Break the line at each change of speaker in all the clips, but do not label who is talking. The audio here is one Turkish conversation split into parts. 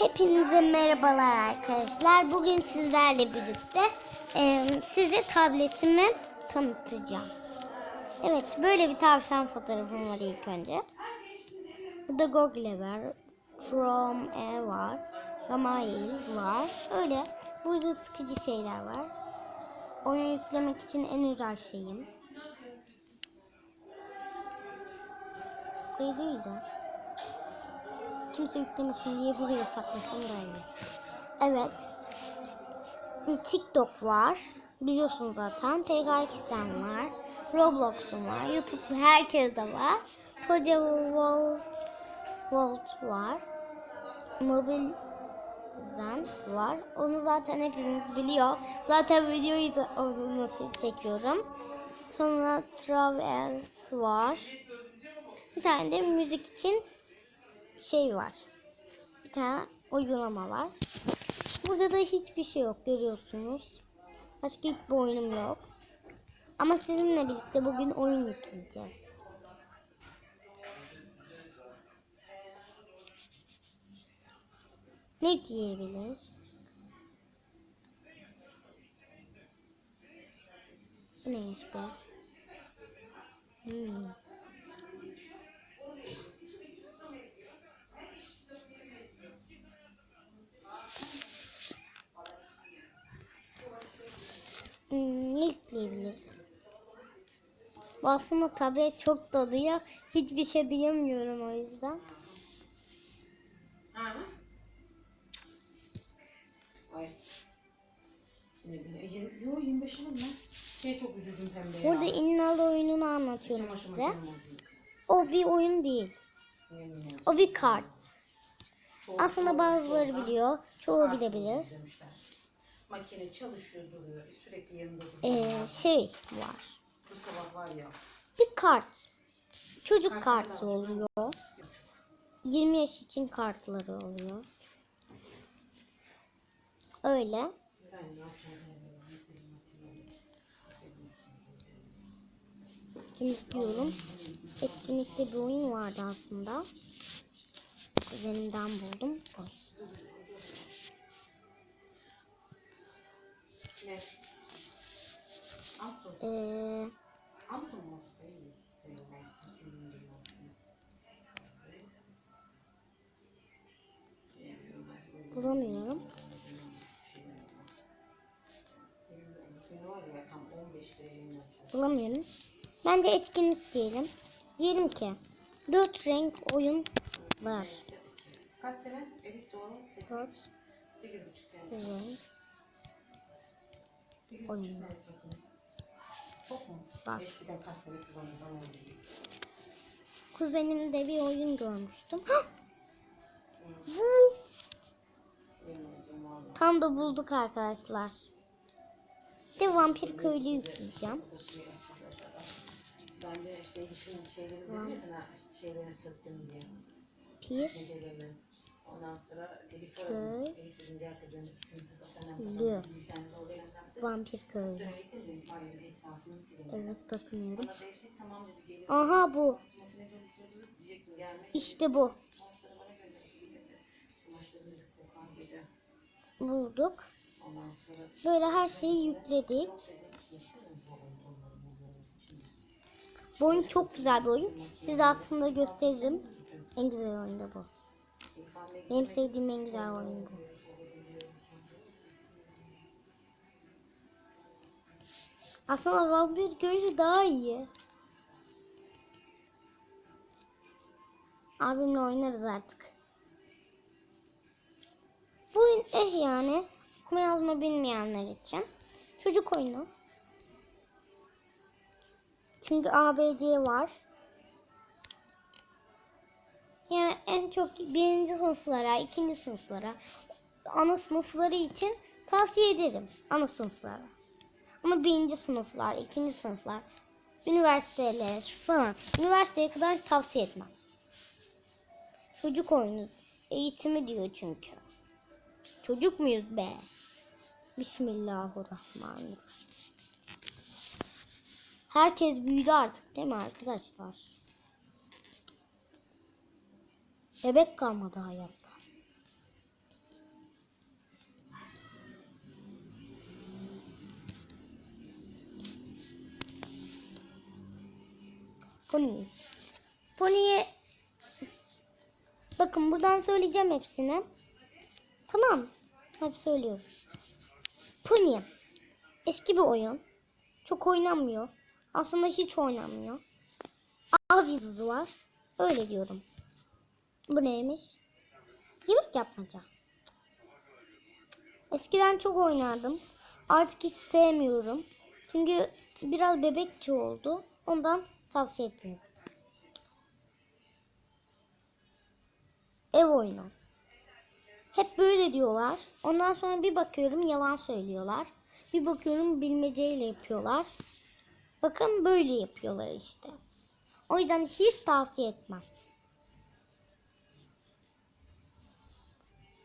Hepinize merhabalar arkadaşlar. Bugün sizlerle birlikte e, size tabletimi tanıtacağım. Evet böyle bir tavşan fotoğrafım var ilk önce. Burada Google var. From E var. Gmail var. Öyle. Burada sıkıcı şeyler var. Oyun yüklemek için en özel şeyim. Burayı değil de kimse yüklemesin diye buraya saklasın iyi. Evet. TikTok var. Biliyorsunuz zaten. PKX'den var. Roblox'um var. YouTube herkeste var. Toca Volt, Volt var. Mobil Zen var. Onu zaten hepiniz biliyor. Zaten videoyu da nasıl çekiyorum. Sonra Travels var. Bir tane de müzik için şey var. Bir tane uygulama var. Burada da hiçbir şey yok görüyorsunuz. Başka hiçbir oyunum yok. Ama sizinle birlikte bugün oyun yükleyeceğiz. Ne yükleyebiliriz? Bu neymiş? Hmm. Hmm, ne yükleyebiliriz? Bu aslında tabii çok doluyor. Hiçbir şey diyemiyorum o yüzden.
Ha? Ay. Ne bileyim. Yo 25 alın lan. Şey çok üzüldüm pembe ya.
Burada İnnalı oyununu anlatıyorum
Çamaşır
size. O bir oyun değil.
Yemin ederim.
O bir kart. Aslında bazıları biliyor. Çoğu bilebilir.
demişler. Makine çalışıyor duruyor. Sürekli yanında duruyor.
Ee, şey var.
Bu sabah var ya.
Bir kart. Çocuk
Kart
kartı
kadar
oluyor. 20 yaş için kartları oluyor. Öyle. Etkinlik diyorum. Etkinlikte bir oyun vardı aslında. Üzerimden buldum. Oy.
Altın.
Ee, bulamıyorum.
Seni var ya tam 15'te yayınlanacak.
Bulamıyorum. Bence etkinlik diyelim. Diyelim ki 4 renk oyun var.
Kaç sene? Elif doğru.
4
8 buçuk sene. 10 lira. Bak.
Kuzenimde bir oyun görmüştüm. Tam da bulduk arkadaşlar. De vampir köylü yükleyeceğim.
Ben de işte şeyleri, söktüm diye. Pir. Ondan sonra Elif
Köy.
yaptım.
vampir
silelim.
Evet
gelir.
Aha bu. İşte bu. Bulduk. Böyle her şeyi yükledik. Bu oyun çok güzel bir oyun. Size aslında gösteririm. En güzel oyun da bu. Benim sevdiğim en güzel oyun bu. Aslında vampir köylü daha iyi. Abimle oynarız artık. Bu oyun eh yani. Okuma yazma bilmeyenler için. Çocuk oyunu. Çünkü ABC var. Yani en çok birinci sınıflara, ikinci sınıflara, ana sınıfları için tavsiye ederim. Ana sınıflara. Ama birinci sınıflar, ikinci sınıflar, üniversiteler falan. Üniversiteye kadar tavsiye etmem. Çocuk oyunu. Eğitimi diyor çünkü. Çocuk muyuz be? Bismillahirrahmanirrahim. Herkes büyüdü artık değil mi arkadaşlar? Bebek kalmadı hayatta. Pony. Pony'e bakın buradan söyleyeceğim hepsini. Tamam. Hep söylüyorum. Pony. Eski bir oyun. Çok oynanmıyor. Aslında hiç oynanmıyor. Az yıldızı var. Öyle diyorum. Bu neymiş? Yemek yapmaca. Eskiden çok oynardım. Artık hiç sevmiyorum. Çünkü biraz bebekçi oldu. Ondan tavsiye etmiyorum. Ev oyunu. Hep böyle diyorlar. Ondan sonra bir bakıyorum yalan söylüyorlar. Bir bakıyorum bilmeceyle yapıyorlar. Bakın böyle yapıyorlar işte. O yüzden hiç tavsiye etmem.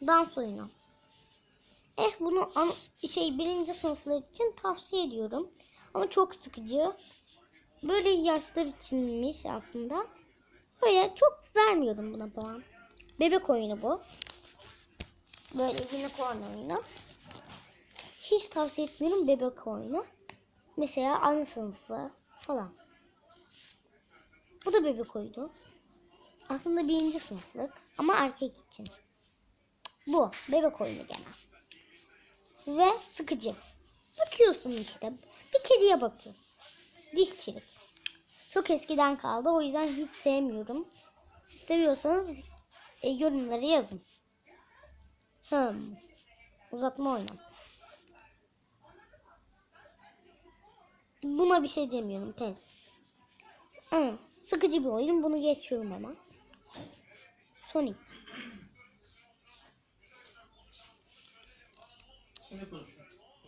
Dans oyunu. Eh bunu şey birinci sınıflar için tavsiye ediyorum. Ama çok sıkıcı. Böyle yaşlar içinmiş aslında. Böyle çok vermiyorum buna puan. Bebek oyunu bu. Böyle unicorn oyunu. Hiç tavsiye etmiyorum bebek oyunu. Mesela aynı sınıfı falan. Bu da bebek oyunu. Aslında birinci sınıflık ama erkek için. Bu bebek oyunu gene. Ve sıkıcı. Bakıyorsun işte. Bir kediye bakıyorsun. Dişçilik. Çok eskiden kaldı. O yüzden hiç sevmiyorum. Siz seviyorsanız e, yorumlara yazın. Hmm. Uzatma oyunu. Buna bir şey demiyorum. Pes. Hmm. Sıkıcı bir oyun. Bunu geçiyorum ama. Sonic.
Şimdi konuşuyor.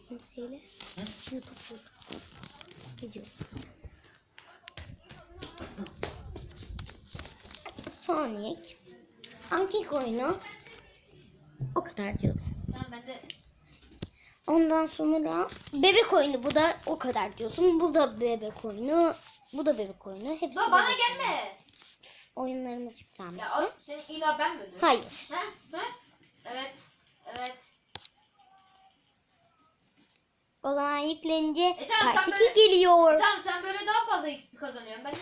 Kimseyle. YouTube. YouTube. Video. Sonic. Erkek oyunu. O kadar diyorum.
Tamam ben de
Ondan sonra bebek oyunu bu da o kadar diyorsun. Bu da bebek oyunu. Bu da bebek oyunu. Hepsi
Dur bana
bebek
gelme.
Oyunlarımız yüklenmiş.
Ya o senin illa ben mi öldüm?
Hayır.
Ha? Ha? Evet. Evet.
O zaman yüklenince
E tamam,
part 2
böyle-
geliyor.
Tamam sen böyle daha fazla XP kazanıyorsun. Ben ne